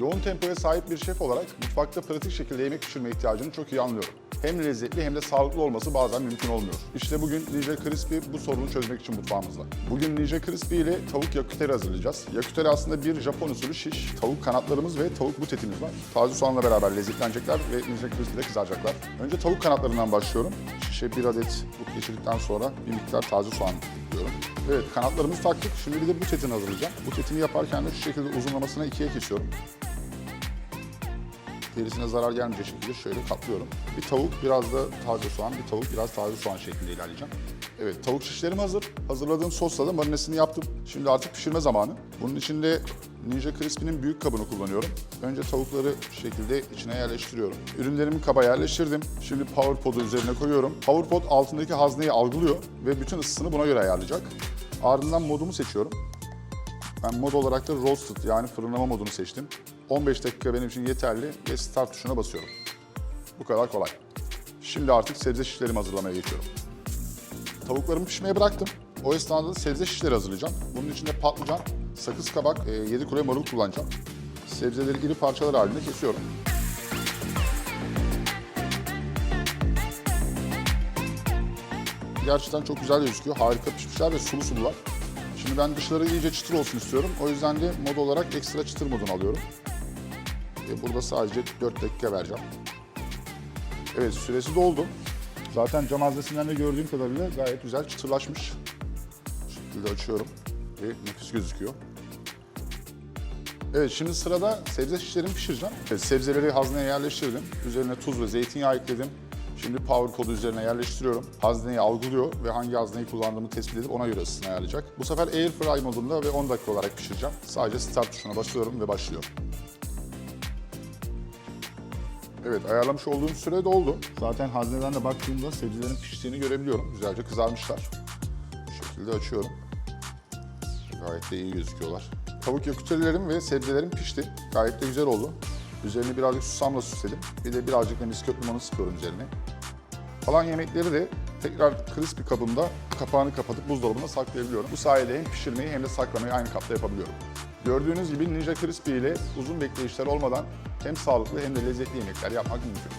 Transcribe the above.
Yoğun tempoya sahip bir şef olarak mutfakta pratik şekilde yemek pişirme ihtiyacını çok iyi anlıyorum. Hem lezzetli hem de sağlıklı olması bazen mümkün olmuyor. İşte bugün Ninja Crispy bu sorunu çözmek için mutfağımızda. Bugün Ninja Crispy ile tavuk yakuteri hazırlayacağız. Yakuteri aslında bir Japon usulü şiş. Tavuk kanatlarımız ve tavuk but etimiz var. Taze soğanla beraber lezzetlenecekler ve Ninja Crispy'de kızaracaklar. Önce tavuk kanatlarından başlıyorum. Şişe bir adet but geçirdikten sonra bir miktar taze soğan ekliyorum. Evet kanatlarımızı taktık. Şimdi bir de but etini hazırlayacağım. But etini yaparken de şu şekilde uzunlamasına ikiye kesiyorum. Derisine zarar gelmeyecek şekilde şöyle katlıyorum. Bir tavuk, biraz da taze soğan, bir tavuk, biraz taze soğan şeklinde ilerleyeceğim. Evet, tavuk şişlerim hazır. Hazırladığım sosla da marinesini yaptım. Şimdi artık pişirme zamanı. Bunun için de Ninja Crispy'nin büyük kabını kullanıyorum. Önce tavukları şu şekilde içine yerleştiriyorum. Ürünlerimi kaba yerleştirdim. Şimdi Power Pod'u üzerine koyuyorum. Power Pod altındaki hazneyi algılıyor ve bütün ısısını buna göre ayarlayacak. Ardından modumu seçiyorum. Ben mod olarak da roasted yani fırınlama modunu seçtim. 15 dakika benim için yeterli ve start tuşuna basıyorum. Bu kadar kolay. Şimdi artık sebze şişlerimi hazırlamaya geçiyorum. Tavuklarımı pişmeye bıraktım. O esnada da sebze şişleri hazırlayacağım. Bunun için de patlıcan, sakız kabak, 7 kuru marul kullanacağım. Sebzeleri iri parçalar halinde kesiyorum. Gerçekten çok güzel gözüküyor. Harika pişmişler ve sulu sulular. Şimdi ben dışları iyice çıtır olsun istiyorum. O yüzden de mod olarak ekstra çıtır modunu alıyorum. Ve burada sadece 4 dakika vereceğim. Evet süresi doldu. Zaten cam haznesinden de gördüğüm kadarıyla gayet güzel çıtırlaşmış. Bu şekilde açıyorum ve nefis gözüküyor. Evet şimdi sırada sebze şişlerimi pişireceğim. Evet, sebzeleri hazneye yerleştirdim. Üzerine tuz ve zeytinyağı ekledim. Şimdi power kodu üzerine yerleştiriyorum. Hazneyi algılıyor ve hangi hazneyi kullandığımı tespit edip ona göre ısısını ayarlayacak. Bu sefer air fry modunda ve 10 dakika olarak pişireceğim. Sadece start tuşuna basıyorum ve başlıyor. Evet ayarlamış olduğum süre doldu. Zaten hazneden de baktığımda sebzelerin piştiğini görebiliyorum. Güzelce kızarmışlar. Bu şekilde açıyorum. Gayet de iyi gözüküyorlar. Tavuk yakutelerim ve sebzelerim pişti. Gayet de güzel oldu. Üzerini birazcık susamla süsledim. Bir de birazcık da misket limonu sıkıyorum üzerine. Kalan yemekleri de tekrar crispy kabımda kapağını kapatıp buzdolabına saklayabiliyorum. Bu sayede hem pişirmeyi hem de saklamayı aynı kapta yapabiliyorum. Gördüğünüz gibi Ninja Crispy ile uzun bekleyişler olmadan hem sağlıklı hem de lezzetli yemekler yapmak mümkün.